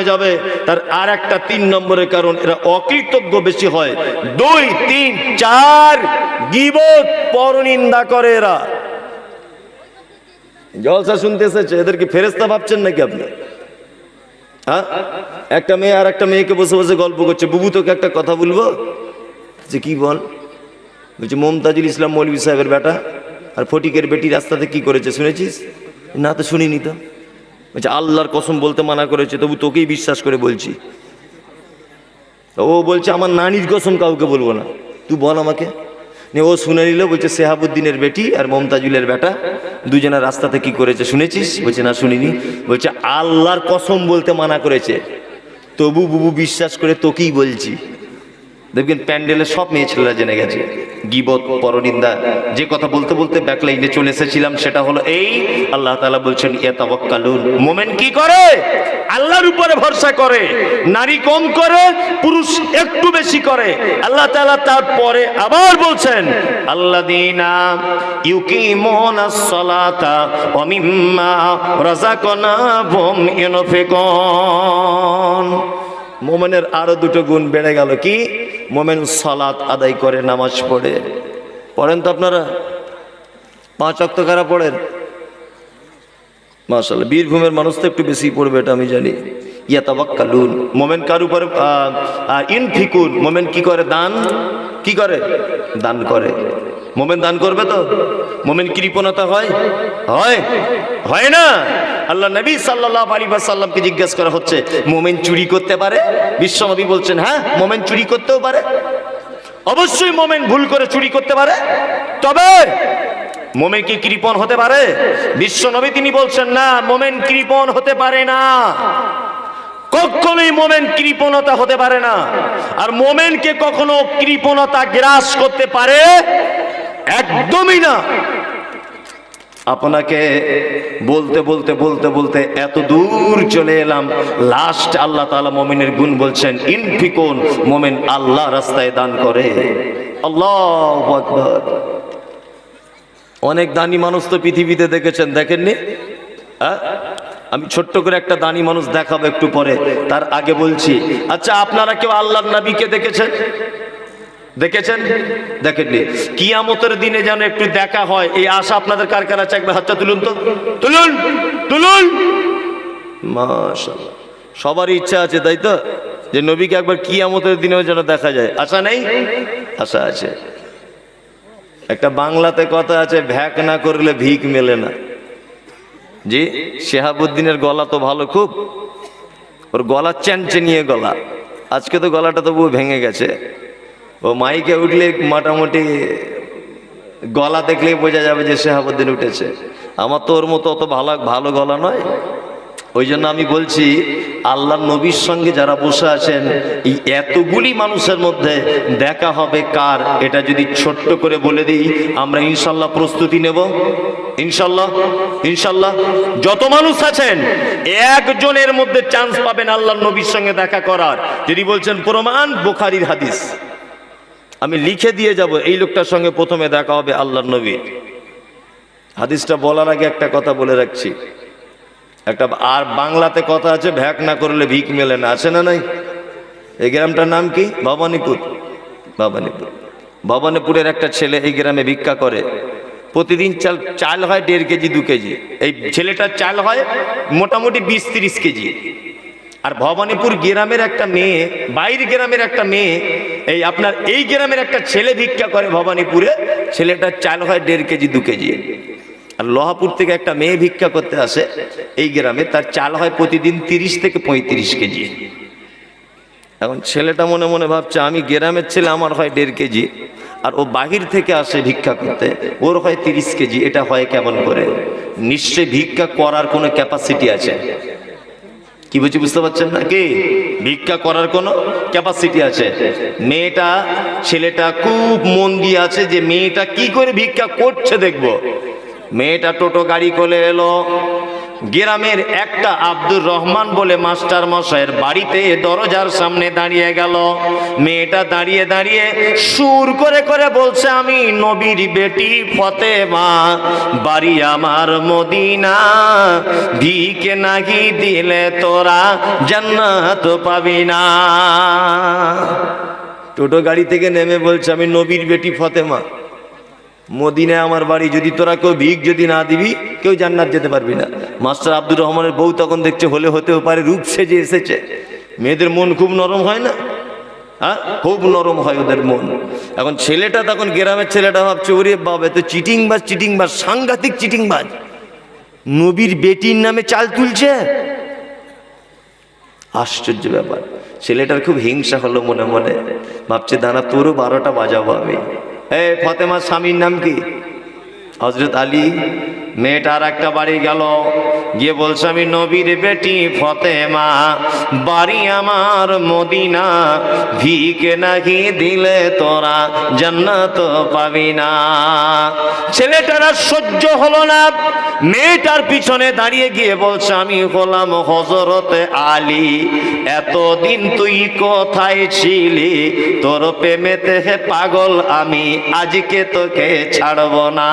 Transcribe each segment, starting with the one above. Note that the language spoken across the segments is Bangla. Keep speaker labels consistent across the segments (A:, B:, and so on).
A: যাবে, তার আর একটা তিন নম্বরের কারণ, এরা অকৃতজ্ঞ বেশি হয়। দুই, তিন, চার, গিবত, পরনিন্দা করে এরা। জলসা শুনতে এসেছে এদেরকে ফেরেস্তা ভাবছেন নাকি আপনি? হ্যাঁ? একটা মেয়ে আর একটা মেয়েকে বসে বসে গল্প করছে। বুবু, তোকে একটা কথা বলব? যে কি বল? বলছে, মমতাজুল ইসলাম মৌলভী সাহেবের বেটা আর ফটিকের বেটি রাস্তাতে কি করেছে, শুনেছিস? না তো শুনিনি তো। বলছে, আল্লাহর কসম বলতে মানা করেছে, তবু তোকেই বিশ্বাস করে বলছি। ও বলছে, আমার নানির কসম কাউকে বলব না। তুই বল আমাকে। নিয়ে ও শুনে নিল, বলছে, সেহাবুদ্দিনের বেটি আর মমতাজুলের বেটা, দুজনে রাস্তাতে কি করেছে শুনেছিস? বলছে, না, শুনিনি। বলছে, আল্লাহর কসম বলতে মানা করেছে। তবু বুবু বিশ্বাস করে তোকেই বলছি। দেখবেন প্যান্ডেলে সব মেয়ে ছেলেরা জেনে গেছে। গিবত, পরনিন্দা, যে কথা বলতে বলতে ব্যাকলাইনে চলে এসেছিলাম, সেটা হলো এই, আল্লাহ তালা বলছেন, ইয়াতাওয়াক্কালুন। মোমেন কি করে? আল্লাহর উপরে ভরসা করে। নারী কম করে, পুরুষ একটু বেশি করে। আল্লাহ তালা তারপরে আবার বলছেন, আল্লাযীনা ইউকিমুনাস সালাতা ওয়া মিম্মা রাযাকনাহুম ইউনফিকুন মোমেনের আরও দুটো গুণ বেড়ে গেল কি? মোমেন সালাত আদায় করে, নামাজ পড়ে। পড়েন তো আপনারা? পাঁচ অক্ত কারা পড়েন? মাসাল্লাহ বীরভূমের মানুষ তো একটু বেশি পড়বে এটা আমি জানি। ইয়াতাবাক্কালুন মোমেন কার উপরে? ইনফিকুন। মোমেন কি করে? দান? কি করে? দান করে। মোমেন দান করবে তো? মোমেন কৃপণতা হয়? হয়। হয় না। আল্লাহ নবী সাল্লাল্লাহু আলাইহি সাল্লামকে জিজ্ঞাসা করা হচ্ছে, মোমেন চুরি করতে পারে? বিশ্বনবী বলছেন হ্যাঁ মোমেন চুরি করতেও পারে। অবশ্যই মোমেন ভুল করে চুরি করতে পারে। তবে মোমেন কি কৃপণ হতে পারে? বিশ্বনবী তিনি বলছেন, না, মোমেন কৃপণ হতে পারে না। কখনোই মোমেন কৃপণতা হতে পারে না। আর মোমেনকে কখনো কৃপণতা গ্রাস করতে পারে একদমই না। আপনাকে বলতে বলতে বলতে বলতে এত দূর চলে এলাম। লাস্ট আল্লাহ তাআলা মোমেনের গুণ বলছেন, ইনফিকুন, মোমেন আল্লাহ রাস্তায় দান করে। আল্লাহু অনেক দানি মানুষ তো পৃথিবীতে দেখেছেন, দেখেননি? হ্যাঁ? আমি ছোট্ট করে একটা দানি মানুষ দেখাবো একটু পরে, তার আগে বলছি। আচ্ছা আপনারা কেউ আল্লাহর নবীকে দেখেছেন? দেখেছেন? দেখেননি। কিয়ামতের দিনে যেন একটু দেখা হয়, এই আশা আপনাদের কার কার আছে? একবার হাতটা তুলুন তো। তুলুন তুলুন। মাশাআল্লাহ। সবারই ইচ্ছা আছে, তাই তো? যে নবীকে একবার কিয়ামতের দিনেও যেন দেখা যায়। আশা নেই? আশা আছে। একটা বাংলাতে কথা আছে, ভ্যাক না করলে ভিক মেলে না। জি, শেহাবুদ্দিনের গলা তো ভালো খুব। ওর গলা চ্যানচেনিয়ে গলা। আজকে তো গলাটা তবুও ভেঙে গেছে। ও মাইকে উঠলে মোটামুটি গলা দেখলেই বোঝা যাবে যে শেহাবুদ্দিন উঠেছে। আমার তো ওর মতো অত ভালো ভালো গলা নয়। ওই জন্য আমি বলছি, আল্লাহ নবীর সঙ্গে যারা বসে আছেন, এই এতগুলি মানুষের মধ্যে দেখা হবে কার, এটা যদি ছোট্ট করে বলে দিই, আমরা ইনশাল্লাহ প্রস্তুতি নেব। ইনশাল্লাহ ইনশাল্লাহ। যত মানুষ আছেন, একজনের মধ্যে চান্স পাবেন আল্লাহ নবীর সঙ্গে দেখা করার। যদি বলছেন, প্রমাণ, বোখারির হাদিস। আমি লিখে দিয়ে যাব, এই লোকটার সঙ্গে প্রথমে দেখা হবে আল্লাহর নবী। হাদিসটা বলার আগে একটা কথা বলে রাখছি। একটা আর বাংলাতে কথা আছে, ভ্যাক না করলে ভিক মেলে না, আছে না নাই? এই গ্রামটার নাম কি? ভবানীপুর। ভবানীপুর। ভবানীপুরের একটা ছেলে এই গ্রামে ভিক্ষা করে। প্রতিদিন চাল চাল হয় দেড় কেজি, দু কেজি। এই ছেলেটার চাল হয় মোটামুটি বিশ তিরিশ কেজি। আর ভবানীপুর গ্রামের একটা মেয়ে বাইরের গ্রামের একটা মেয়ে, এই আপনার এই গ্রামের একটা ছেলে ভিক্ষা করে ভবানীপুরে ছেলেটার চাল হয় দেড় কেজি, দু কেজি। আর লোহাপুর থেকে একটা মেয়ে ভিক্ষা করতে আসে এই গ্রামে, তার চাল হয় প্রতিদিন তিরিশ থেকে পঁয়ত্রিশ কেজি। এখন ছেলেটা মনে মনে ভাবছে, আমি গ্রামের ছেলে, আমার হয় দেড় কেজি। আর ও বাহির থেকে আসে ভিক্ষা করতে, ওর হয় তিরিশ কেজি, এটা হয় কেমন করে? নিশ্চয় ভিক্ষা করার কোনো ক্যাপাসিটি আছে। কি বুঝি বুঝতে পারছেন না? কি? ভিক্ষা করার কোনো ক্যাপাসিটি আছে। মেয়েটা, ছেলেটা খুব মন দিয়ে আছে যে মেয়েটা কি করে ভিক্ষা করছে দেখব। মেয়েটা টোটো গাড়ি করে এলো গ্রামের একটা আব্দুর রহমান বলে মাস্টার মশাইয়ের বাড়িতে দরজার সামনে দাঁড়িয়ে গেল। মেয়েটা দাঁড়িয়ে দাঁড়িয়ে সুর করে করে বলছে, আমি নবীর বেটি ফতেমা, বাড়ি আমার মদিনা। ভিকে নাকি দিলে তোরা জান্নাত পাবি না। টোটো গাড়ি থেকে নেমে বলছে, আমি নবীর বেটি ফতেমা। মদিনায় আমার বাড়ি যদি তোরা কেউ ভিক যদি না দিবি, কেউ জান্নাত যেতে পারবি না। মাস্টার আব্দুর রহমানের বউ তখন দেখছে হলে হতেও পারে রূপ সেজে এসেছে। মেয়েদের মন খুব নরম হয় না? হ্যাঁ? খুব নরম হয় ওদের মন। এখন ছেলেটা তখন গ্রামের ছেলেটা ভাবছে, ওরে বাবা তো চিটিংবাজ চিটিংবাজ, সাংঘাতিক চিটিংবাজ। নবীর বেটির নামে চাল তুলছে? আশ্চর্য ব্যাপার। ছেলেটার খুব হিংসা হলো মনে মনে। ভাবছে দানা তোরও বারোটা বাজাবো আমি। এ ফতেমার স্বামীর নাম কি? হজরত আলী? মেয়েটা আর একটা বাড়ি গেল। গিয়ে বলছে, আমি নবীর বেটি ফতেমা। বাড়ি আমার মদিনা। ভিকে নাকি দিলে তোরা জান্নাত পাবি না। ছেলেটার সহ্য হলো না। মেয়েটার পিছনে দাঁড়িয়ে গিয়ে বলছে, আমি হলাম হজরতে আলী। এতদিন তুই কোথায় ছিলি? তোর প্রেমেতে পাগল আমি। আজকে তোকে ছাড়ব না।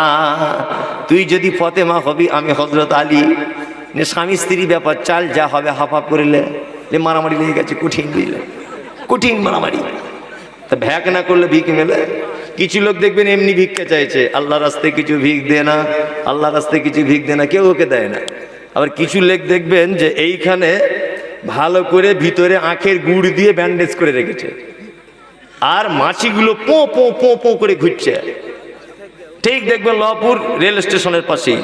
A: তুই যদি ফতেমা হবি, আমি হজরত আলী। স্বামী স্ত্রী ব্যাপার, চাল যা হবে হাফ করিলে মারামারি লেগে গেছে, কঠিন দিলে কঠিন মারামারি। তা ভ্যাক না করলে ভিক মেলে? কিছু লোক দেখবেন এমনি ভিক্ষা চাইছে আল্লাহ রাস্তায় কিছু ভিক দে না আল্লাহ রাস্তায় কিছু ভিক দে না, কেউ ওকে দেয় না। আবার কিছু লোক দেখবেন যে এইখানে ভালো করে ভিতরে আখের গুড় দিয়ে ব্যান্ডেজ করে রেখেছে। আর মাছিগুলো পো পো পো পো করে ঘুরছে ঠিক দেখবেন লহপুর রেল স্টেশনের পাশেই।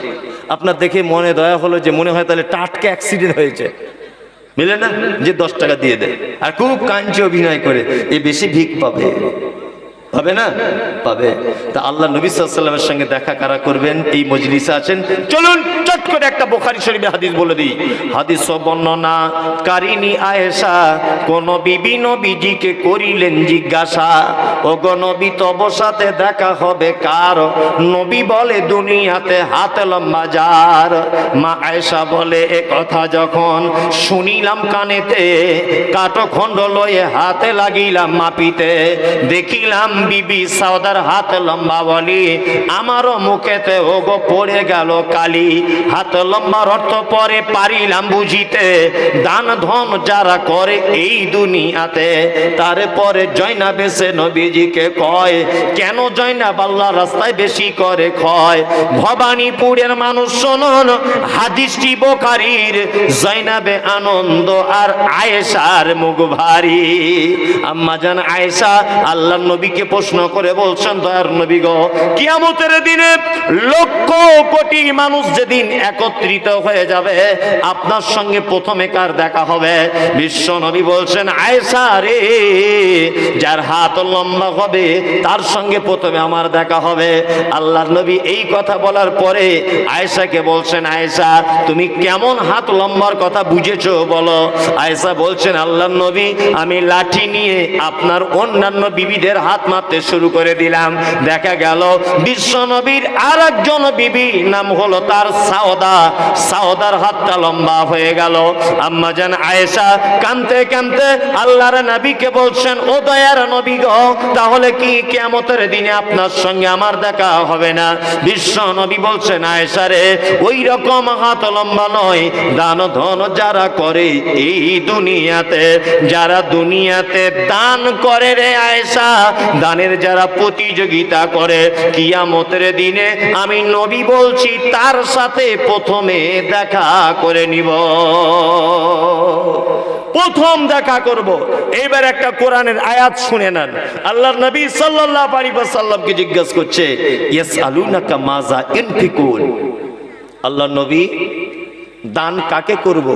A: আপনার দেখে মনে দয়া হলো যে মনে হয় তাহলে টাটকা অ্যাক্সিডেন্ট হয়েছে। মিলে না? যে দশ টাকা দিয়ে দেয়। আর খুব কাঞ্চে অভিনয় করে, এ বেশি ভিক পাবে। পাবে না? পাবে। তা আল্লাহ নবী সাল্লামের সঙ্গে দেখা কারা করবেন? এই মজলিসে আছেন। চলুন, চট করে একটা বোখারি শরীফে হাদিস বলে দিই। হাদিস বর্ণনা, কারিনী আয়েশা, কোন বিবি নবীজিকে করিলেন জিজ্ঞাসা ও নবী তব সাথে দেখা হবে কার? নবী বলে, দুনিয়াতে হাত লম্বা যার। মা আয়েশা বলে, এ কথা যখন শুনিলাম কানেতে, কাঠখণ্ড লয়ে হাতে লাগিলাম মাপিতে, দেখিলাম বিবি সাউদার হাত লম্বা বলি, আমারও মুখেতে ওগো পড়ে গেল কালি। হাত লম্বার অর্থ পরে পারিলাম বুঝিতে, দান ধন যারা করে এই দুনিয়াতে। তারপরে জয়না বেসে নবীজিকে কয়, কেন জয়না বাল্লা রাস্তায় বেশি করে ক্ষয়? ভবানীপুরের মানুষ শোনন, হাদিসটি বোকারির জয়নাবে আনন্দ আর আয়েশার মুখ ভারী। আম্মা জান আয়েশা আল্লাহ নবীকে প্রশ্ন করে বলছেন, দয়ার নবী গো, কিয়ামতের দিনে লক্ষ কোটি মানুষ যেদিন একত্রিত হয়ে যাবে, আপনার সঙ্গে প্রথমে কার দেখা হবে? বিশ্ব নবী বলছেন, আয়েশা রে, যার হাত লম্বা হবে, তার সঙ্গে প্রথমে আমার দেখা হবে। আল্লাহর নবী এই কথা বলার পরে আয়েশাকে বলছেন, আয়েশা, তুমি কেমন হাত লম্বার কথা বুঝেছ, বলো। আয়েশা বলছেন, আল্লাহর নবী, আমি লাঠি নিয়ে আপনার অন্যান্য বিবিদের হাত মারতে শুরু করে দিলাম। দেখা গেল বিশ্ব নবীর আর একজন বিবি, নাম হলো তার সাওদা। সাওদার হাতটা লম্বা হয়ে গেল। আম্মা জান আয়েশা কানতে কানতে আল্লাহর নবীকে বলছেন, ও দয়ার নবী গো, তাহলে কি কিয়ামতের দিনে আপনার সঙ্গে আমার দেখা হবে না? বিশ্ব নবী বলছেন, আয়েশা রে, ওই রকম হাত লম্বা নয়। দান ধন যারা করে এই দুনিয়াতে, যারা দুনিয়াতে দান করে রে আয়েশা দানের যারা প্রতিযোগিতা করে, কিয়ামতের দিনে আমি নবী বলছি, তার সাথে প্রথমে দেখা করে নিব। প্রথম দেখা করব। এবার একটা কোরআনের আয়াত শুনে নেন। আল্লাহর নবী সাল্লাল্লাহু আলাইহি ওয়াসাল্লামকে জিজ্ঞাসা করছে, ইয়াসআলুনাকা মাজা ইনফিকুন? আল্লাহ নবী, দান কাকে করব?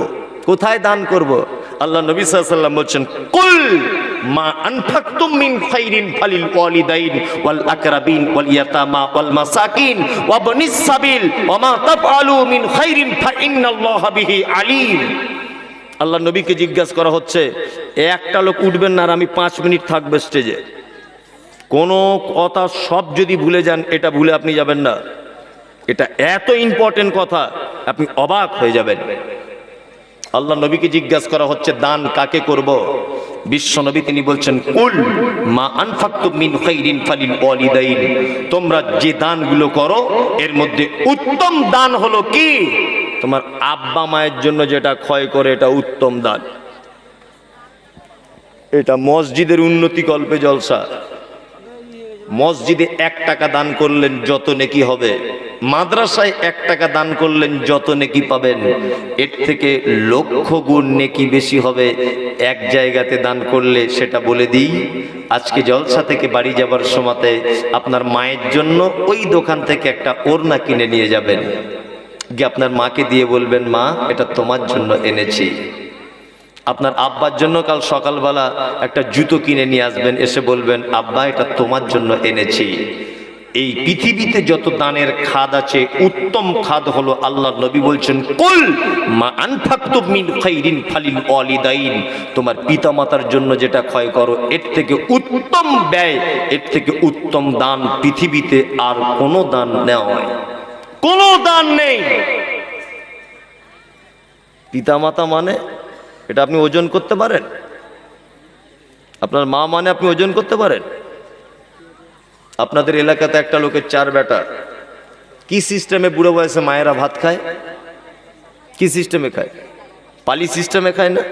A: কোথায় দান করব? আল্লাহ নবী সাল্লাম বলছেন, কুল মা আনফাকতুম মিন খাইরিন ফালিল ওয়ালিদাইন ওয়াল আকরাবিন ওয়াল ইয়াতামা ওয়াল মাসাকিন ওয়া বনিস সাবিল ওয়া মা তাফআলু মিন খাইরিন ফা ইন্নাল্লাহা বিহি আলিম। আল্লাহ নবীকে জিজ্ঞাসা করা হচ্ছে, একটা লোক উঠবেন না আর আমি পাঁচ মিনিট থাকব স্টেজে। কোনো কথা সব যদি ভুলে যান, এটা ভুলে আপনি যাবেন না। এটা এত ইম্পর্টেন্ট কথা, আপনি অবাক হয়ে যাবেন। আল্লাহ নবীকে জিজ্ঞাসা করা হচ্ছে, দান কাকে করব? বিশ্ব নবী তিনি বলছেন, কুল মা আনফাক্তু মিন খাইরিন ফালিল ওয়ালিদাইন। তোমরা যে দানগুলো করো, এর মধ্যে উত্তম দান হলো কি? তোমার আব্বা মায়ের জন্য যেটা ক্ষয় করে, এটা উত্তম দান। এটা মসজিদের উন্নতি কল্পে জলসা। মসজিদে এক টাকা দান করলেন, যত নেকি হবে। মাদ্রাসায় এক টাকা দান করলেন, যত নেকি পাবেন। এর থেকে লক্ষ গুণ নেকি বেশি হবে। এক জায়গাতে দান করলে সেটা বলে দিই, আজকে জলসা থেকে বাড়ি যাবার সময়তে আপনার মায়ের জন্য ওই দোকান থেকে একটা ওড়না কিনে নিয়ে যাবেন। গিয়ে আপনার মাকে দিয়ে বলবেন, মা, এটা তোমার জন্য এনেছি। আপনার আব্বার জন্য কাল সকালবেলা একটা জুতো কিনে নিয়ে আসবেন, এসে বলবেন, আব্বা, এটা তোমার জন্য এনেছি। এই পৃথিবীতে যত দানের খাদ আছে, উত্তম খাদ হলো আল্লাহ নবী বলছেন, কুল মা আনফাক্তু মিন খাইরিন ফালিল ওয়ালিদাইন। তোমার পিতামাতার জন্য যেটা ক্ষয় করো, এর থেকে উত্তম ব্যয়, এর থেকে উত্তম দান পৃথিবীতে আর কোনো দান নেওয়া কোনো দান নেই। পিতামাতা মানে এটা আপনি ওজন করতে পারেন? আপনার মা মানে আপনি ওজন করতে পারেন? আপনাদের এলাকাতে একটা লোকের চার বেটা। কি সিস্টেমে বুড়ো বয়সে মায়েরা ভাত খায়? কি সিস্টেমে খায়? পালি সিস্টেমে খায় না?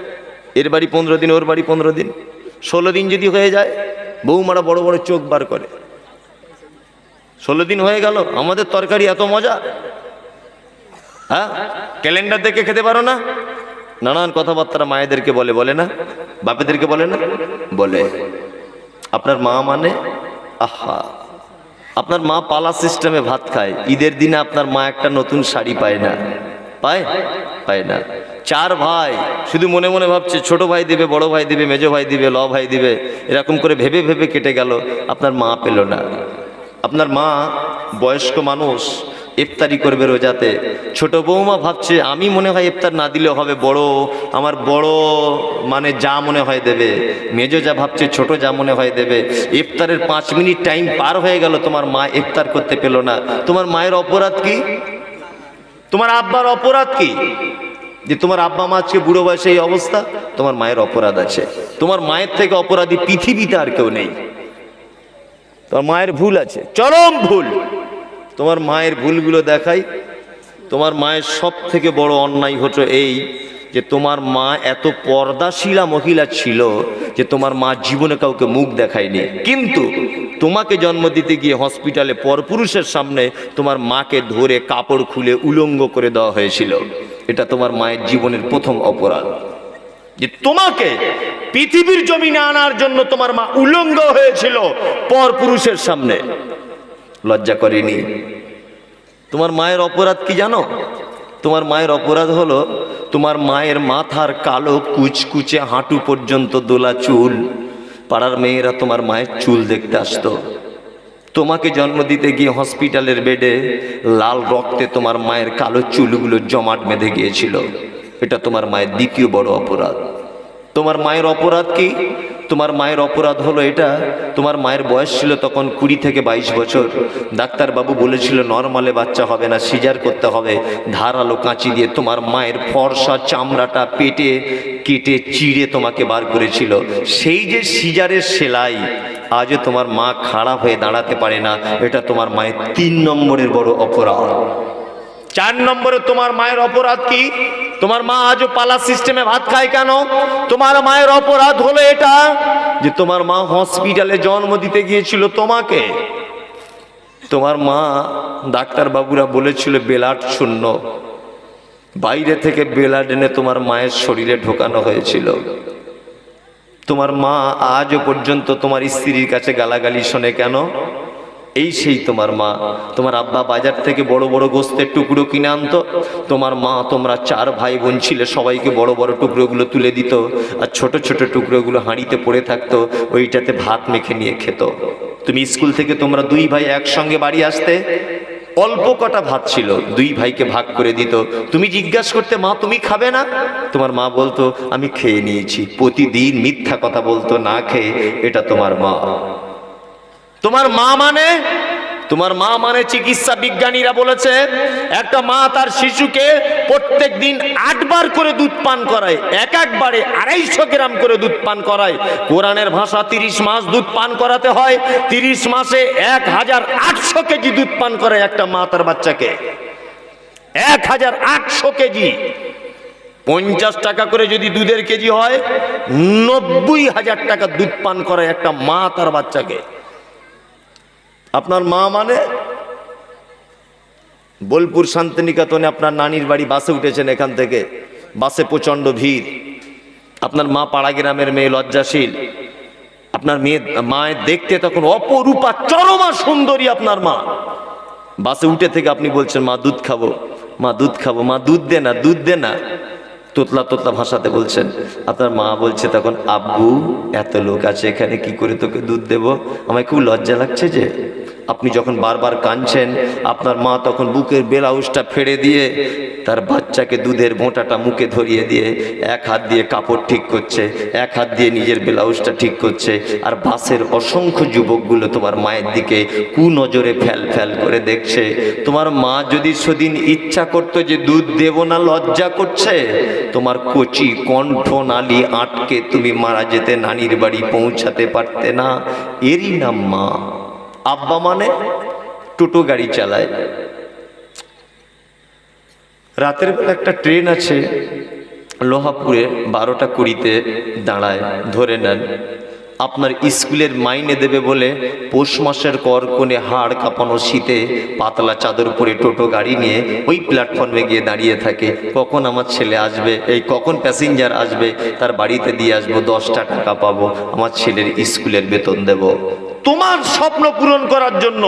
A: এর বাড়ি পনেরো দিন, ওর বাড়ি পনেরো দিন। ষোলো দিন যদি হয়ে যায়, বৌমারা বড় বড় চোখ বার করে। ষোলো দিন হয়ে গেল, আমাদের তরকারি এত মজা। হ্যাঁ? ক্যালেন্ডার দেখে খেতে পারো না? নানান কথাবার্তা মায়েদেরকে বলে বলে না? বাপেদেরকে বলে না? বলে। আপনার মা মানে? আহা। আপনার মা পালা সিস্টেমে ভাত খায়। ঈদের দিনে আপনার মা একটা নতুন শাড়ি পায় না। পায়? পায় না। চার ভাই, শুধু মনে মনে ভাবছে, ছোট ভাই দিবে, বড় ভাই দিবে, মেজো ভাই দিবে, ল ভাই দিবে। এরকম করে ভেবে ভেবে কেটে গেল, আপনার মা পেল না। আপনার মা বয়স্ক মানুষ ইফতারি করবে রোজাতে। ছোট বৌমা ভাবছে, আমি মনে হয় ইফতার না দিলে হবে বড়, আমার বড় মানে যা মনে হয় দেবে। মেজো যা ভাবছে, ছোট যা মনে হয় দেবে। ইফতারের পাঁচ মিনিট টাইম পার হয়ে গেল, তোমার মা ইফতার করতে পেল না। তোমার মায়ের অপরাধ কি? তোমার আব্বার অপরাধ কি? যে তোমার আব্বা মা আজকে বুড়ো বয়সে এই অবস্থা? তোমার মায়ের অপরাধ আছে। তোমার মায়ের থেকে অপরাধী পৃথিবীতে আর কেউ নেই। তোমার মায়ের ভুল আছে। চরম ভুল। তোমার মায়ের ভুলগুলো দেখাই। তোমার মায়ের সব থেকে বড় অন্যায় হতো এই যে তোমার মা এত পর্দাশীলা মহিলা ছিল যে তোমার মা জীবনে কাউকে মুখ দেখায়নি। কিন্তু তোমাকে জন্ম দিতে গিয়ে হসপিটালে পরপুরুষের সামনে তোমার মাকে ধরে কাপড় খুলে উলঙ্গ করে দেওয়া হয়েছিল। এটা তোমার মায়ের জীবনের প্রথম অপরাধ। যে তোমাকে পৃথিবীর জমিনে আনার জন্য তোমার মা উলঙ্গ হয়েছিল পরপুরুষের সামনে। লজ্জা করেনি। তোমার মায়ের অপরাধ কি জানো? তোমার মায়ের অপরাধ হলো তোমার মায়ের মাথার কালো কুচকুচে হাঁটু পর্যন্ত দোলা চুল। পাড়ার মেয়েরা তোমার মায়ের চুল দেখতে আসতো। তোমাকে জন্ম দিতে গিয়ে হসপিটালের বেডে লাল রক্তে তোমার মায়ের কালো চুলগুলো জমাট বেঁধে গিয়েছিল। এটা তোমার মায়ের দ্বিতীয় বড় অপরাধ। তোমার মায়ের অপরাধ কি? তোমার মায়ের অপরাধ হলো এটা? তোমার মায়ের বয়স ছিল তখন কুড়ি থেকে বাইশ বছর। ডাক্তারবাবু বলেছিল, নর্মালে বাচ্চা হবে না, সিজার করতে হবে। ধারালো কাঁচি দিয়ে তোমার মায়ের ফর্সা চামড়াটা পেটে কেটে চিড়ে তোমাকে বার করেছিল। সেই যে সিজারের সেলাই, আজও তোমার মা খারাপ হয়ে দাঁড়াতে পারে না। এটা তোমার মায়ের তিন নম্বরের বড় অপরাধ। চার নম্বরে তোমার মায়ের অপরাধ কি? তোমার মা আজও পালা সিস্টেমে ভাত খায় কেন? তোমার মায়ের অপরাধ হলো এটা যে তোমার মা হসপিটালে জন্ম দিতে গিয়েছিল তোমাকে। তোমার মা ডাক্তারবাবুরা বলেছিল, বেলাট শূন্য। বাইরে থেকে বেলাড এনে তোমার মায়ের শরীরে ঢোকানো হয়েছিল। তোমার মা আজও পর্যন্ত তোমার স্ত্রীর কাছে গালাগালি শোনে কেন? এই সেই তোমার মা। তোমার আব্বা বাজার থেকে বড় বড় গোস্তের টুকরো কিনে আনতো। তোমার মা, তোমরা চার ভাই বোন ছিলে, সবাইকে বড় বড় টুকরোগুলো তুলে দিত আর ছোট ছোট টুকরোগুলো হাঁড়িতে পড়ে থাকতো, ওইটাতে ভাত মেখে নিয়ে খেত। তুমি স্কুল থেকে তোমরা দুই ভাই একসঙ্গে বাড়ি আসতে, অল্প কটা ভাত ছিল, দুই ভাইকে ভাগ করে দিত। তুমি জিজ্ঞাসা করতে, মা, তুমি খাবে না? তোমার মা বলতো, আমি খেয়ে নিয়েছি, প্রতিদিন মিথ্যা কথা বলতো, না খেয়ে, এটা তোমার মা। তোমার মা মানে? তোমার মা মানে চিকিৎসা বিজ্ঞানীরা বলেছে, একটা মা তার শিশুকে প্রত্যেক দিন আটবার করে দুধ পান করায়, এক একবারে আড়াইশো গ্রাম করে দুধ পান করায়। কোরআনের ভাষা তিরিশ মাস দুধ পান করাতে হয়, তিরিশ মাসে এক হাজার আটশো কেজি দুধ পান করায় একটা মা তার বাচ্চাকে। এক হাজার আটশো কেজি। পঞ্চাশ টাকা করে যদি দুধের কেজি হয়, নব্বই হাজার টাকা দুধ পান করায় একটা মা তার বাচ্চাকে। আপনার মা মানে? বোলপুর শান্তিনিকেতনে আপনার নানির বাড়ি বাসে উঠেছেন এখান থেকে। বাসে প্রচণ্ড ভিড়। আপনার মা পাড়া গ্রামের মেয়ে লজ্জাশীল। আপনার মেয়ে, মায়ের দেখতে তখন অপরূপা চরমা সুন্দরী আপনার মা। বাসে উঠে থেকে আপনি বলছেন, মা দুধ খাব, মা দুধ খাব, মা দুধ দে না, দুধ দে না। তোতলা তোতলা ভাষাতে বলছেন। আপনার মা বলছে তখন, আব্বু, এত লোক আছে এখানে, কি করে তোকে দুধ দেব? আমায় খুব লজ্জা লাগছে যে আপনি যখন বারবার কাঁদছেন, আপনার মা তখন বুকের বেলাউসটা ফেড়ে দিয়ে তার বাচ্চাকে দুধের মোটাটা মুখে ধরিয়ে দিয়ে এক হাত দিয়ে কাপড় ঠিক করছে, এক হাত দিয়ে নিজের ব্লাউজটা ঠিক করছে। আর বাসের অসংখ্য যুবকগুলো তোমার মায়ের দিকে কু নজরে ফ্যাল ফ্যাল করে দেখছে। তোমার মা যদি সেদিন ইচ্ছা করতো যে দুধ দেব না, লজ্জা করছে। তোমার কচি কণ্ঠ নালি আটকে তুমি মারা যেতে নানির বাড়ি পৌঁছাতে পারতে না। এরই নাম মা। আব্বা মানে টোটো গাড়ি চালায়। রাতের বেলা একটা ট্রেন আছে, লোহাপুরে, বারোটা কুড়িতে দাঁড়ায়, ধরে নেন। আপনার স্কুলের মাইনে দেবে বলে পৌষ মাসের কর কোণে হাড় কাঁপানো শীতে পাতলা চাদর পরে টোটো গাড়ি নিয়ে ওই প্ল্যাটফর্মে গিয়ে দাঁড়িয়ে থাকে। কখন আমার ছেলে আসবে? এই কখন প্যাসেঞ্জার আসবে? তার বাড়িতে দিয়ে আসব, দশটা টাকা পাবো, আমার ছেলের স্কুলের বেতন দেব। তোমার স্বপ্ন পূরণ করার জন্য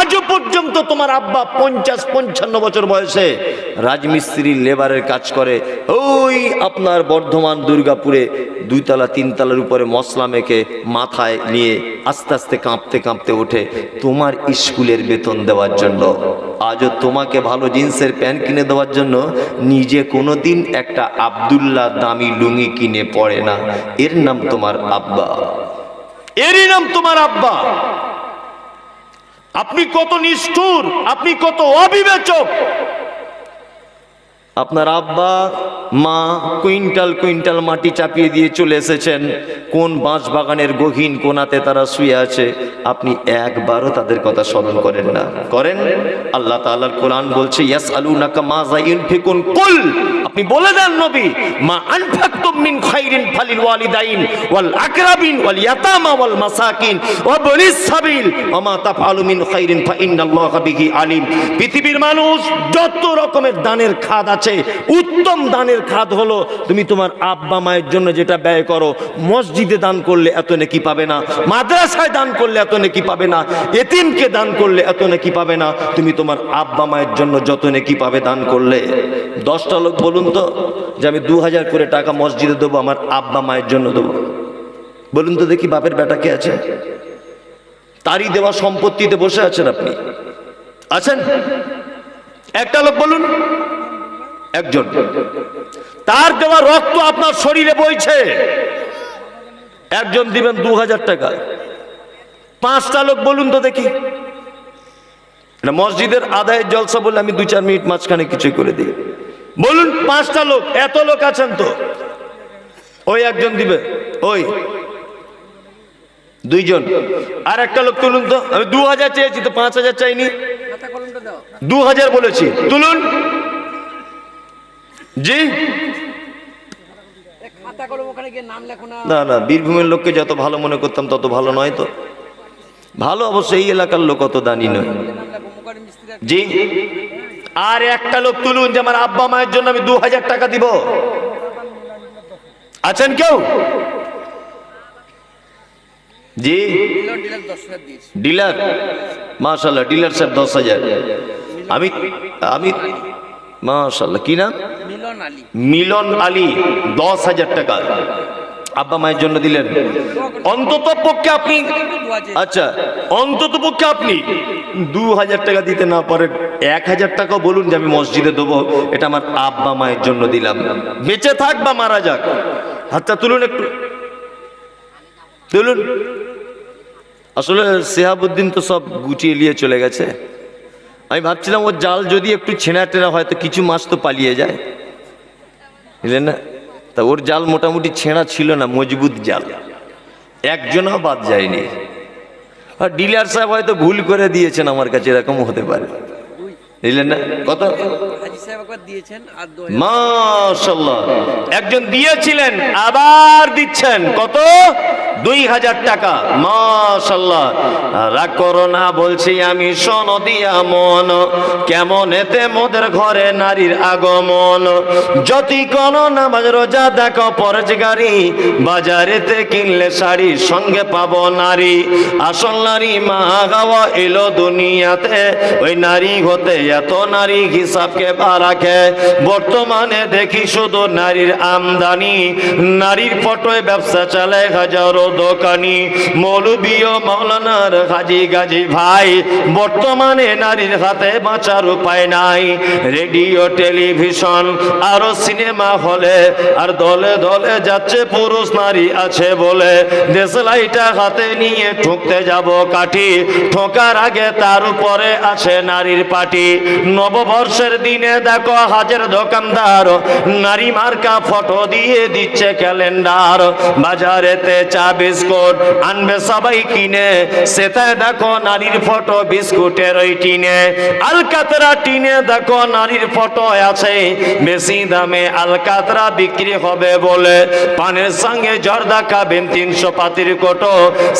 A: আজও পর্যন্ত তোমার আব্বা পঞ্চাশ, পঞ্চান্ন বছর বয়সে রাজমিস্ত্রির লেবারের কাজ করে। ওই আপনার বর্ধমান, দুর্গাপুরে দুইতলা, তিনতলার উপরে মশলা মেখে মাথায় নিয়ে আস্তে আস্তে কাঁপতে কাঁপতে ওঠে তোমার স্কুলের বেতন দেওয়ার জন্য। আজও তোমাকে ভালো জিন্সের প্যান্ট কিনে দেওয়ার জন্য নিজে কোনোদিন একটা আবদুল্লাহ দামি লুঙ্গি কিনে পড়ে না। এর নাম তোমার আব্বা। এরই নাম তোমার আব্বা। আপনি কত নিষ্ঠুর, আপনি কত অবিবেচক। আপনার আব্বা, মা কুইন্টাল কুইন্টাল মাটি চাপিয়ে দিয়ে চলে এসেছেন। কোন বাঁশ বাগানের গহীন কোনাতে তারা শুয়ে আছে? আপনি একবারও তাদের কথা স্মরণ করেন না। করেন? আল্লাহ তাআলার কোরআন বলছে ইয়াস আলু নাকা মা জাইন ফিকুন কুল আপনি বলে দেন নবী, মা আনফাকতুম মিন খাইরিন ফালিল ওয়ালিদাইন ওয়াল আকরাবিন ওয়াল ইয়াতামা ওয়াল মাসাকিন ওয়া বনিস সাবিল, ওয়া মা তাফআলু মিন খাইরিন ফা ইন্নাল্লাহা বিহি আলিম। পৃথিবীর মানুষ যত রকমের দানের খাদ আছে, উত্তম দানের খাদ হলো, তুমি তোমার আব্বা মায়ের জন্য যেটা ব্যয় করো, মসজিদে দান করলে এত নেকি পাবে না, মাদ্রাসায় দান করলে এত নেকি পাবে না, এতিমকে দান করলে এত নেকি পাবে না, তুমি তোমার আব্বা মায়ের জন্য যত নেকি পাবে দান করলে। দশটা লোক বলুন তো যে আমি দু হাজার করে টাকা মসজিদে দেবো, আমার আব্বা মায়ের জন্য দেবো। বলুন তো দেখি বাপের বেটা কে আছে? তারই দেওয়া সম্পত্তিতে বসে আছেন আপনি। আছেন? একটা লোক বলুন। একজন। তার দেওয়া রক্ত আপনার শরীরে বইছে। একজন দিবেন দু হাজার টাকা। পাঁচটা লোক বলুন তো দেখি। মসজিদের আদায়ের জলসা বলে আমি দু চার মিনিট মাঝখানে কিছু করে দিই। বলুন, পাঁচটা লোক, এত লোক আছেন তো? ওই একজন দিবে, ওই। দুইজন। আর একটা লোক তুলুন তো, আমি দু হাজার চেয়েছি তো, পাঁচ হাজার চাইনি। দু হাজার বলেছি, তুলুন। জি?
B: না
A: না, বীরভূমের লোককে যত ভালো মনে করতাম, তত ভালো নয় তো। ভালো অবশ্য এই এলাকার লোক অত দানি নয়। জি? আর একটা লোক তুলুন যে আমার আব্বা মায়ের জন্য আমি দু হাজার টাকা দিব। আছেন কেউ? জি?
B: ডিলার
A: মাশাল্লাহ ডিলার স্যার দশ হাজার। আমি আমি মাশাল্লাহ কি নাম?
B: মিলন আলী।
A: মিলন আলী দশ হাজার টাকা। আব্বা মায়ের জন্য দিলেন। অন্তত পক্ষে আপনি আচ্ছা অন্তত পক্ষে আপনি দু হাজার টাকা দিতে না পারেন, এক হাজার টাকা বলুন যে আমি মসজিদে দেবো, এটা আমার আব্বা মায়ের জন্য দিলাম। বেঁচে থাক বা মারা যাক, হাতটা তুলুন একটু। তুলুন। আসলে সেহাবুদ্দিন তো সব গুটিয়ে নিয়ে চলে গেছে। আমি ভাবছিলাম ওর জাল যদি একটু ছেঁড়া টেরা হয়, তো কিছু মাছ তো পালিয়ে যায়। বুঝলেন না? তা ওর জাল মোটামুটি ছেঁড়া ছিল না, মজবুত জাল। একজনও বাদ যায়নি। আর ডিলার সাহেব হয়তো ভুল করে দিয়েছেন আমার কাছে এরকম হতে পারে। বুঝলেন না? কত? একজন দিয়েছিলেন, আবার দিচ্ছেন। কত? দুই হাজার টাকা। মাশাল্লাহ রাগ করো না, বলছি আমি, শোনো দিয়া মন। কেমন এতে মোদের ঘরে নারীর আগমন। যতি কোন নামাজ রোজা দেখো পরেজ গাড়ি বাজারেতে কিনলে শাড়ি সঙ্গে পাবো নারী। আসল নারী মা গাওয়া এলো দুনিয়াতে। ওই নারী হতে এত নারী হিসাবকে রাখে বর্তমানে দেখি শুধু নারীর আমদানি। নারীর ফটোয় ব্যবসা চালায় হাজারো দোকানি। মৌলবীয় মাওলানার হাজি গাজি ভাই। বর্তমানে নারীর হাতে বাঁচার উপায় নাই। রেডিও, টেলিভিশন, আরও সিনেমা হলে আর দলে দলে যাচ্ছে পুরুষ নারী আছে বলে। দেশলাইটা হাতে নিয়ে ঠুকতে যাব কাঠি। ঠোকার আগে তার উপরে আছে নারীর পাটি। নববর্ষের দিনে দেখো হাজার দোকানদার, নারী মার্কা ফটো দিয়ে দিচ্ছে ক্যালেন্ডার। বাজারেতে চা, বিস্কুট আনবে সবাই কিনে। সেটাই দেখো নারীর ফটো বিস্কুটের ওই টিনে। আলকাতরা টিনে দেখো নারীর ফটো আছে। বেশি দামে আলকাতরা বিক্রি হবে বলে। পানের সঙ্গে জর্দা খাবেন তিনশো পাতির কোটো।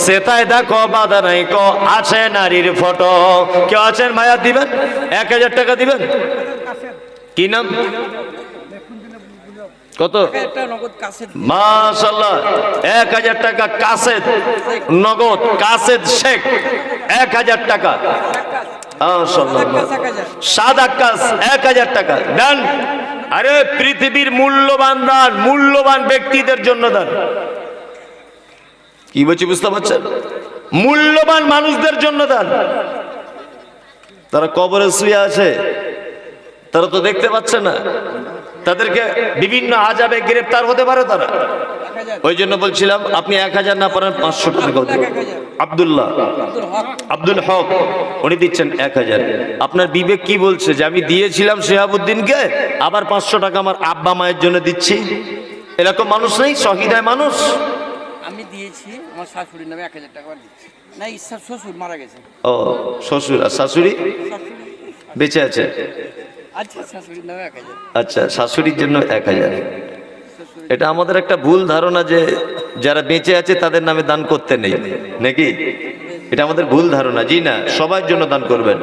A: সেটাই দেখো বাধা নাই কো আছে নারীর ফটো। কেউ আছেন মায়া দিবেন? এক হাজার টাকা দিবেন? কি নাম? কত? মাশাল্লাহ এক হাজার টাকা কাসেদ নগদ কাসেদ শেখ এক হাজার টাকা। মাশাআল্লাহ। সাত আকাশ এক হাজার টাকা। দেন। আরে পৃথিবীর মূল্যবান দান মূল্যবান ব্যক্তিদের জন্য দান। কি বলছি বুঝতে পারছেন? মূল্যবান মানুষদের জন্য দান। তারা কবরে শুয়ে আছে। তারা তো দেখতে পাচ্ছে না। তাদেরকে বিভিন্ন আজাবে গ্রেপ্তার হতে পারে তারা। ওই জন্য বলছিলাম আপনি এক হাজার না পারেন পাঁচশো টাকা। আব্দুল্লাহ
B: আব্দুল হক
A: উনি দিচ্ছেন এক হাজার। আপনার বিবেক কি বলছে যে আমি দিয়েছিলাম শেহাবুদ্দিনকে আবার পাঁচশো টাকা আমার আব্বা মায়ের জন্য দিচ্ছি? এরকম মানুষ নেই সহিদায় মানুষ।
B: আমি দিয়েছি আমার শাশুড়ির নামে এক হাজার টাকা দিচ্ছি। না শ্বশুর মারা গেছে।
A: ও শ্বশুর আর শাশুড়ি। বেঁচে আছে।
B: আচ্ছা
A: আচ্ছা শাশুড়ির জন্য এক হাজার। এটা আমাদের একটা ভুল ধারণা যে যারা বেঁচে আছে তাদের নামে দান করতে নেই, নাকি? এটা আমাদের ভুল ধারণা, জি না? সবার জন্য দান করবেন।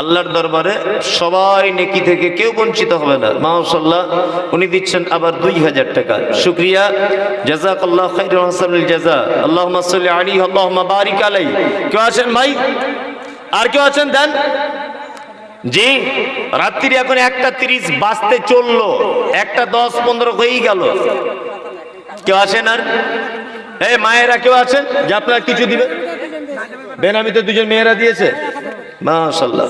A: আল্লাহর দরবারে সবাই নেকি থেকে কেউ বঞ্চিত হবে না। মাহসাল্লাহ উনি দিচ্ছেন আবার দুই হাজার টাকা। শুক্রিয়া। জাজাক আল্লাহ খাইরুল জাজা। আল্লাহ আলী আল্লাহ বারিক আলাই কেউ আছেন ভাই? আর কেউ আছেন দেন? জি রাত্রি এখন একটা তিরিশ বাজতে চলল। একটা দশ পনেরো হয়েই গেল। কেউ আছেন আর? এই মায়েরা কেউ আছেন? যে আপনারা কিছু দিবেন? বেনামিতে দুজন মেয়েরা দিয়েছে। মাশাল্লাহ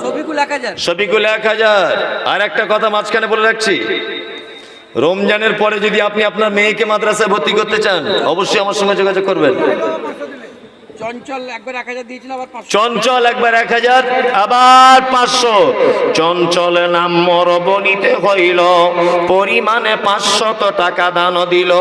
A: শফিকুল এক হাজার। আর একটা কথা মাঝখানে বলে রাখছি। রমজানের পরে যদি আপনি আপনার মেয়েকে মাদ্রাসায় ভর্তি করতে চান অবশ্যই আমার সঙ্গে যোগাযোগ করবেন।
B: চঞ্চল একবার এক হাজার আবার পাঁচশো।
A: চঞ্চল নাম মর বনিতে হইল, পরিমাণে পাঁচশত টাকা দান দিল।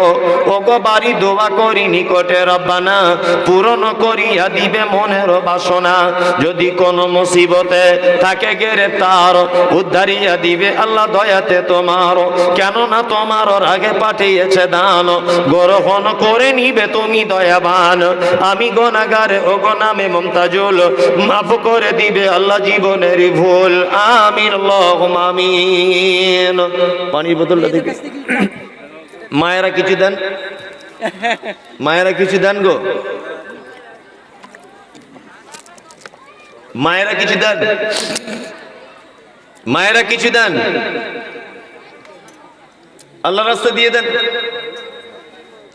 A: ওগো বাড়ি দোয়া করি নিকটে রব্বানা, পূরণ করিয়া দিবে মনের বাসনা। যদি কোন মুসিবতে থাকে গ্রেপ্তার, উদ্ধারিয়া দিবে আল্লাহ দয়াতে তোমার। কেননা তোমার আগে পাঠিয়েছে দান, গ্রহণ করে নিবে তুমি দয়াবান। আমি গোনাগারে ও নামে মমতাজুল, মাফ করে দিবে আল্লাহ জীবনের ভুল। আমিন, আল্লাহুম্মা আমিন। পানির বোতলটা দেখি। মায়েরা কিছু দেন? মায়েরা কিছু দেন গো? মায়েরা কিছু দেন? মায়েরা কিছু দেন? আল্লাহ রাস্তা দিয়ে দেন।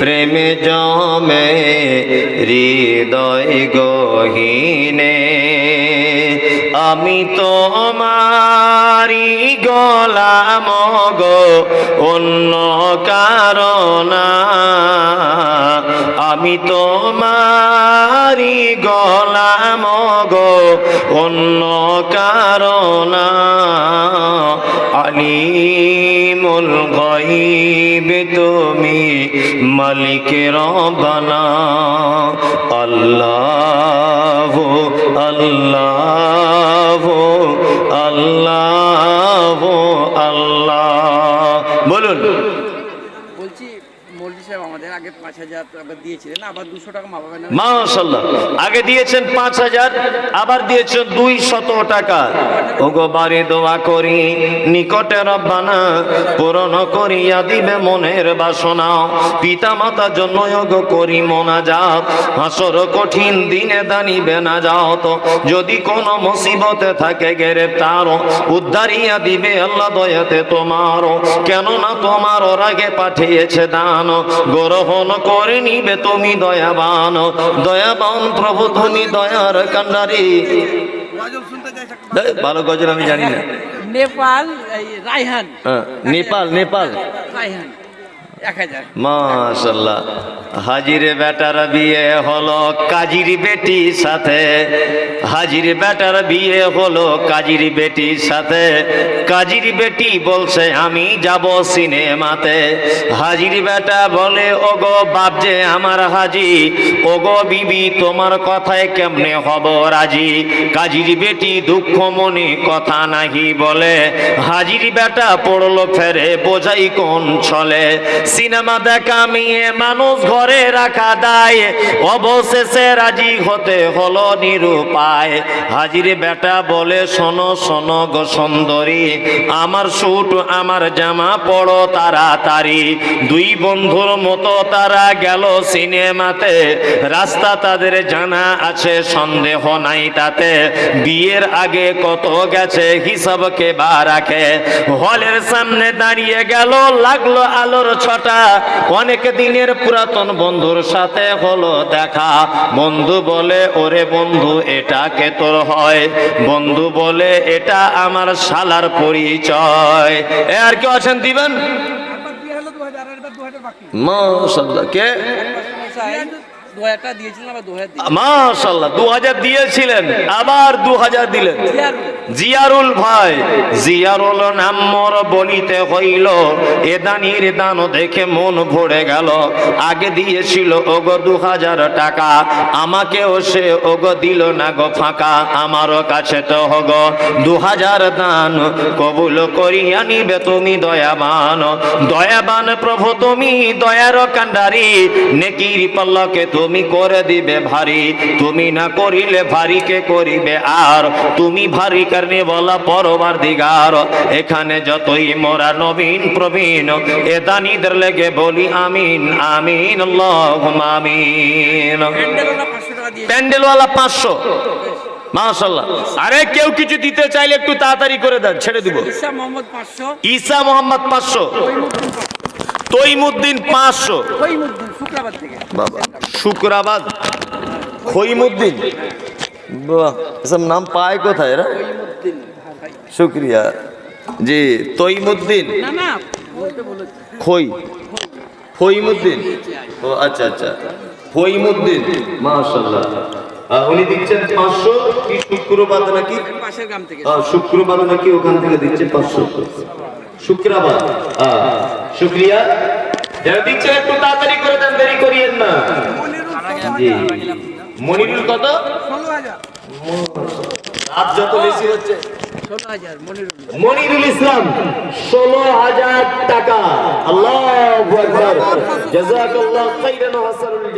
A: প্রেম জমে হৃদয় গহীনে। আমি তোমারি গলাম গো অন্য কারণা আমি তোমারি গলাম গো অন্য কারণা আলিমুল গাইব তুমি মালিক বানা আল্লাহ আল্লাহ আল্লাহ আল্লাহ। বলুন
B: বলছি মল্লি সাহেব আমাদের আগে পাঁচ হাজার টাকা দিয়েছিলেন, আবার দুশো টাকা মা নামে
A: মাশাল্লাহ আগে দিয়েছেন পাঁচ হাজার, আবার দিয়েছেন দুই শত টাকা। বাড়ি দোয়া করি, নিকটে রব্বানা পূরণ করিয়া দিবে মনের বাসনা। পিতা মাতা জন্য ওগো করি মনা যাও হাসর কঠিন দিনে দানিবে না যাও তো যদি কোনো মুসিবতে থাকে গ্রেপ্তার, উদ্ধারিয়া দিবে আল্লাহ দয়াতে তোমার। কেননা তোমার ওর আগে পাঠিয়েছে দান গ্রহণ করে নিবে তুমি দয়াবান। দয়াবান প্রভু তুমি দয়ার কান্ডারি। ভালো গজল আমি জানি না।
B: নেপাল রায়হান।
A: হ্যাঁ, নেপাল নেপাল।
B: রায়হান।
A: মাশাল্লাহ হাজির। বেটার বিয়ে হলো কাজির বেটির সাথে। হাজির বেটার বিয়ে হলো কাজির বেটির সাথে। কাজির বেটি বলছে, আমি যাব সিনেমাতে। হাজির বেটা বলে, ওগো বাপ যে আমার হাজি, ওগো বিবি তোমার কথায় কেমনে হব রাজি? কাজির বেটি দুঃখ মনে কথা নাহি বলে। হাজির বেটা পড়ল ফেরে, বোঝাই কোন ছলে। সিনেমা দেখা মেয়ে মানুষ ঘরে রাখা দায়। অবশেষে রাজি হতে হলো নিরুপায়। হাজির বেটা বলে, শোনো শোনো গো সুন্দরী, আমার সুট আমার জামা পড়ো তাড়াতাড়ি। দুই বন্ধুর মতো তারা গেল সিনেমাতে। রাস্তা তাদের জানা আছে, সন্দেহ নাই তাতে। বিয়ের আগে কত গেছে, হিসাব কে বা রাখে। হলের সামনে দাঁড়িয়ে গেল, লাগল আলোর ছটা অনেক দিনের পুরাতন বন্ধুর সাথে হলো দেখা। বন্ধু বলে ওরে বন্ধু এটা কে তোর হয়? বন্ধু বলে এটা আমার শালার পরিচয়। এ আর কেউ আছেন? দিবেন? মা কে?
B: দু হাজার দিয়েছিলেন আবার দু হাজার
A: দিলেন।
B: জিয়ারুল।
A: ভাই জিয়ারুল নাম্মর বলিতে হইল এ দানির দান দেখে মন ভরে গেল। আগে দিয়েছিল ওগো দু হাজার টাকা আমাকেও সে ওগো দিল না গো ফাঁকা আমারও কাছে তো হগ দু হাজার দান কবুল করিয়া নিবে তুমি দয়াবান। দয়াবান প্রভু তুমি দয়ার কান্ডারি নেকির পাল্লাকে তুমি করে দিবে ভারী তুমি না করিলে ভারীকে করিবে আর? তুমি ভারী কারণে বলা পরবার দিগার এখানে যতই মোরা নবীন প্রবীণ এ দানিদের লেগে বলি আমিন আমিন আমিন।
B: প্যান্ডেলওয়ালা পাঁচশো
A: মাশাল্লাহ আরে কেউ কিছু দিতে চাইলে একটু তাড়াতাড়ি করে দেন ছেড়ে দিব।
B: ঈসা মোহাম্মদ পাঁচশো।
A: ঈসা মোহাম্মদ পাঁচশো। তৈমুদ্দিন পাঁচশো। বাবা। শুক্রাবাদ খৈমুদ্দিন বাহ এসব নাম পায় কোথায় এরা শুক্রিয়া। জি তৈমুদ্দিন।
B: না না বলতে বলেছে।
A: খই। ফইমুদ্দিন। ও আচ্ছা আচ্ছা। ফইমুদ্দিন। মাশাআল্লাহ। উনি দিচ্ছেন পাঁচশো কি শুক্রবাদ নাকি?
B: পাশের গ্রাম থেকে
A: আহ, শুক্রবাদ নাকি ওখান থেকে দিচ্ছে পাঁচশো। শুক্রবার শুক্রিয়া। যারা দিচ্ছেন একটু তাড়াতাড়ি করে দেন দেরি করিয়েন না। মনিরুল কত? রাত যত বেশি হচ্ছে।
B: মনিরুল
A: মনিরুল ইসলাম ষোলো হাজার টাকা। আল্লাহ জাজাকাল্লাহ খাইরান হাসানুল